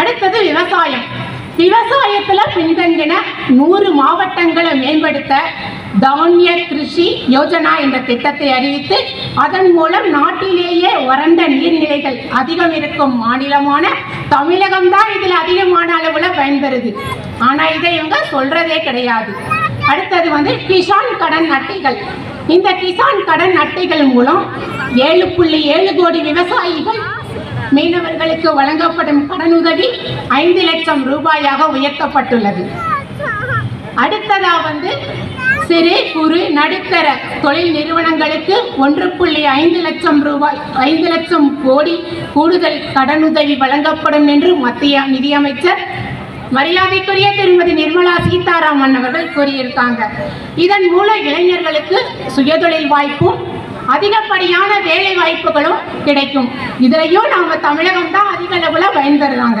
அடுத்தது விவசாயம். விவசாயத்துல பின்தங்கின நூறு மாவட்டங்களை மேம்படுத்த தானிய கிருஷி யோஜனா என்ற திட்டத்தை அறிவித்து அதன் மூலம் நாட்டிலேயே வறண்ட நீர்நிலைகள் அதிகம் இருக்கும் மாநிலமான தமிழகம்தான் இதில் அதிகமான அளவுல பயன்பெறுது. ஆனா இதை இவங்க சொல்றதே கிடையாது. அடுத்தது வந்து கிஷான் கடன் அட்டைகள். இந்த கிசான் கடன் அட்டைகள் மூலம் ஏழு புள்ளி ஏழு கோடி விவசாயிகள் மீனவர்களுக்கு வழங்கப்படும் கடனுதவி ஐந்து லட்சம் ரூபாயாக உயர்த்தப்பட்டுள்ளது. அடுத்ததா வந்து சிறு குறு நடுத்தர தொழில் நிறுவனங்களுக்கு ஒன்று புள்ளி ஐந்து லட்சம் ரூபாய் ஐந்து லட்சம் கோடி கூடுதல் கடனுதவி வழங்கப்படும் என்று மத்திய நிதியமைச்சர் மரியாதைக்குரிய திருமதி நிர்மலா சீதாராமன் அவர்கள் கூறியிருக்காங்க. இதன் மூலம் இளைஞர்களுக்கு சுயதொழில் வாய்ப்பும் அதிகப்படியான வேலை வாய்ப்புகளும் கிடைக்கும். இதுலயும் நாம தமிழகம் தான் அதிக அளவுல பயன்பெறுறாங்க.